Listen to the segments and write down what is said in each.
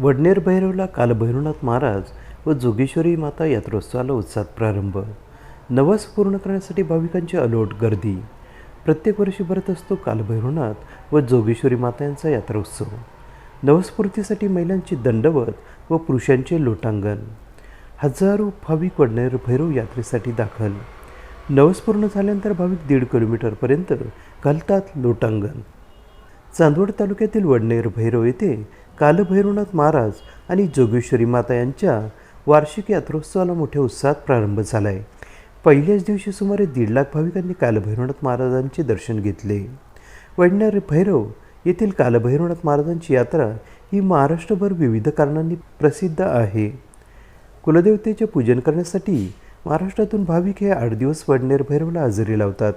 वडनेर भैरवला काल भैरवनाथ महाराज व जोगेश्वरी माता यात्रोत्सवाला उत्साहात प्रारंभ. नवस पूर्ण करण्यासाठी भाविकांची अलोट गर्दी. प्रत्येक वर्षी भरत असतो कालभैरवनाथ व जोगेश्वरी माता यांचा यात्रोत्सव. नवस्फूर्तीसाठी महिलांची दंडवत व पुरुषांचे लोटांगण. हजारो भाविक वडनेर भैरव यात्रेसाठी दाखल. नवस पूर्ण झाल्यानंतर भाविक दीड किलोमीटरपर्यंत घालतात लोटांगण. चांदवड तालुक्यातील वडनेर भैरव येथे कालभैरवनाथ महाराज आणि जोगेश्वरी माता यांच्या वार्षिक यात्रोत्सवाला मोठ्या उत्साहात प्रारंभ झाला आहे पहिल्याच दिवशी सुमारे दीड लाख भाविकांनी कालभैरवनाथ महाराजांचे दर्शन घेतले. वडणारे भैरव येथील कालभैरवनाथ महाराजांची यात्रा ही महाराष्ट्रभर विविध कारणांनी प्रसिद्ध आहे. कुलदेवतेचे पूजन करण्यासाठी महाराष्ट्रातून भाविक हे आठ दिवस वडनेर भैरवला हजेरी लावतात.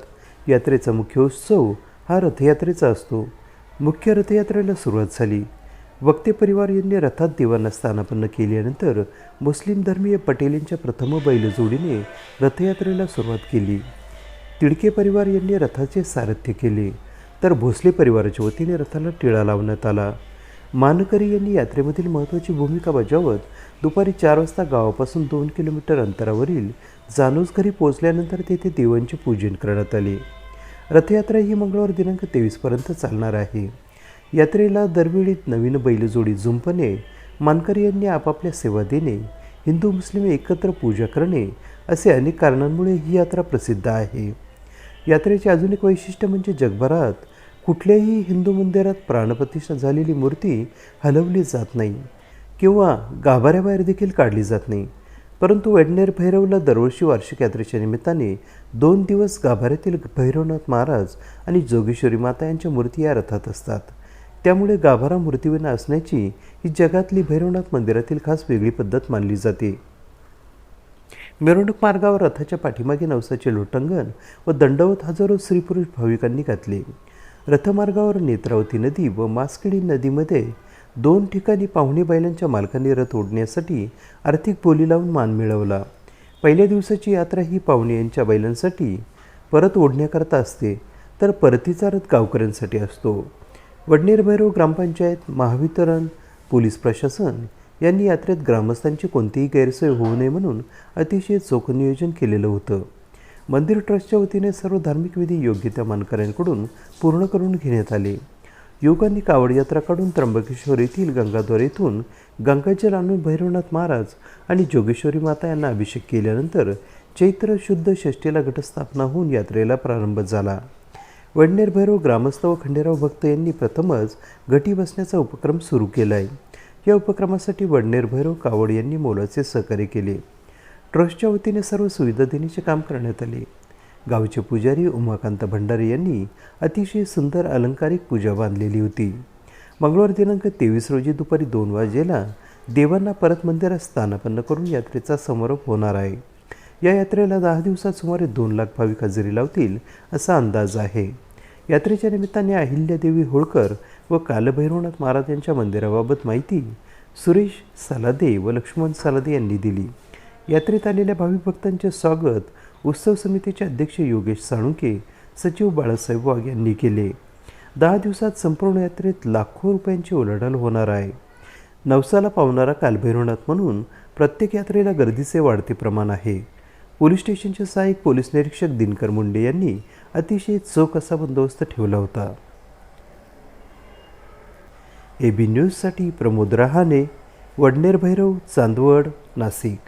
यात्रेचा मुख्य उत्सव हा रथयात्रेचा असतो. मुख्य रथयात्रेला सुरुवात झाली. वक्ते परिवार यांनी रथात देवांना स्थानापन्न केल्यानंतर मुस्लिम धर्मीय पटेल यांच्या प्रथम बैलजोडीने रथयात्रेला सुरुवात केली. तिडके परिवार यांनी रथाचे सारथ्य केले तर भोसले परिवाराच्या वतीने रथाला टिळा लावण्यात आला. मानकरी यांनी यात्रेमधील महत्त्वाची भूमिका बजावत दुपारी चार वाजता गावापासून दोन किलोमीटर अंतरावरील जानूस घरी पोहोचल्यानंतर तेथे देवांचे पूजन करण्यात आले. रथयात्रा ही मंगळवार दिनांक तेवीसपर्यंत चालणार आहे. यात्रेला दरवेळीत नवीन बैलजोडी झुंपणे मानकरी यांनी आपापल्या सेवा देणे हिंदू मुस्लिम एकत्र पूजा करणे असे अनेक कारणांमुळे ही यात्रा प्रसिद्ध आहे. यात्रेचे अजून एक वैशिष्ट्य म्हणजे जगभरात कुठल्याही हिंदू मंदिरात प्राणप्रतिष्ठा झालेली मूर्ती हलवली जात नाही किंवा गाभाऱ्याबाहेर देखील काढली जात नाही. परंतु वेडनेर भैरवला दरवर्षी वार्षिक यात्रेच्या निमित्ताने दोन दिवस गाभाऱ्यातील भैरवनाथ महाराज आणि जोगेश्वरी माता यांच्या मूर्ती या रथात असतात. त्यामुळे गाभारा मूर्तिविना असण्याची ही जगातली भैरवनाथ मंदिरातील खास वेगळी पद्धत मानली जाते. मिरवणूक मार्गावर रथाच्या पाठीमागे नवसाचे लोटंगण व दंडवत हजारो स्त्रीपुरुष भाविकांनी घातले. रथमार्गावर नेत्रावती नदी व मासखेडी नदीमध्ये दोन ठिकाणी पाहुणे बैलांच्या मालकांनी रथ ओढण्यासाठी आर्थिक बोली लावून मान मिळवला. पहिल्या दिवसाची यात्रा ही पाहुणे यांच्या बैलांसाठी परत ओढण्याकरता असते तर परतीचा रथ गावकऱ्यांसाठी असतो. वडनेर भैरव ग्रामपंचायत महावितरण पोलीस प्रशासन यांनी यात्रेत ग्रामस्थांची कोणतीही गैरसोय होऊ नये म्हणून अतिशय चोख नियोजन केलेलं होतं. मंदिर ट्रस्टच्या वतीने सर्व धार्मिक विधी योग्य त्या मानकऱ्यांकडून पूर्ण करून घेण्यात आले. युवकांनी कावड यात्रा काढून त्र्यंबकेश्वर येथील गंगाद्वार येथून गंगाजल आणून भैरवनाथ महाराज आणि जोगेश्वरी माता यांना अभिषेक केल्यानंतर चैत्र शुद्ध षष्टीला घटस्थापना होऊन यात्रेला प्रारंभ झाला. वडनेर भैरव ग्रामस्थ व खंडेराव भक्त यांनी प्रथमच घटी बसण्याचा उपक्रम सुरू केला आहे या उपक्रमासाठी वडनेर भैरव कावड यांनी मोलाचे सहकार्य केले. ट्रस्टच्या वतीने सर्व सुविधा देण्याचे काम करण्यात आले. गावचे पुजारी उमाकांत भंडारे यांनी अतिशय सुंदर अलंकारिक पूजा बांधलेली होती. मंगळवार दिनांक तेवीस रोजी दुपारी दोन वाजेला देवांना परत मंदिरात स्थानापन्न करून यात्रेचा समारोप होणार आहे. या यात्रेला दहा दिवसात सुमारे दोन लाख भाविक हजेरी लावतील असा अंदाज आहे. यात्रेच्या निमित्ताने अहिल्यादेवी होळकर व कालभैरवनाथ महाराज यांच्या मंदिराबाबत माहिती सुरेश सालादे व लक्ष्मण सालादे यांनी दिली. यात्रेत आलेल्या भाविक भक्तांचे स्वागत उत्सव समितीचे अध्यक्ष योगेश साळुंके सचिव बाळासाहेब वाघ यांनी केले. दहा दिवसात संपूर्ण यात्रेत लाखो रुपयांची उलाढाल होणार आहे. नवसाला पावणारा कालभैरवनाथ म्हणून प्रत्येक यात्रेला गर्दीचे वाढते प्रमाण आहे. पोलीस स्टेशनचे सहाय्यक पोलीस निरीक्षक दिनकर मुंडे यांनी अतिशय चोख असा बंदोबस्त ठेवला होता. ए बी न्यूजसाठी प्रमोद रहाणे वडनेर भैरव चांदवड नाशिक.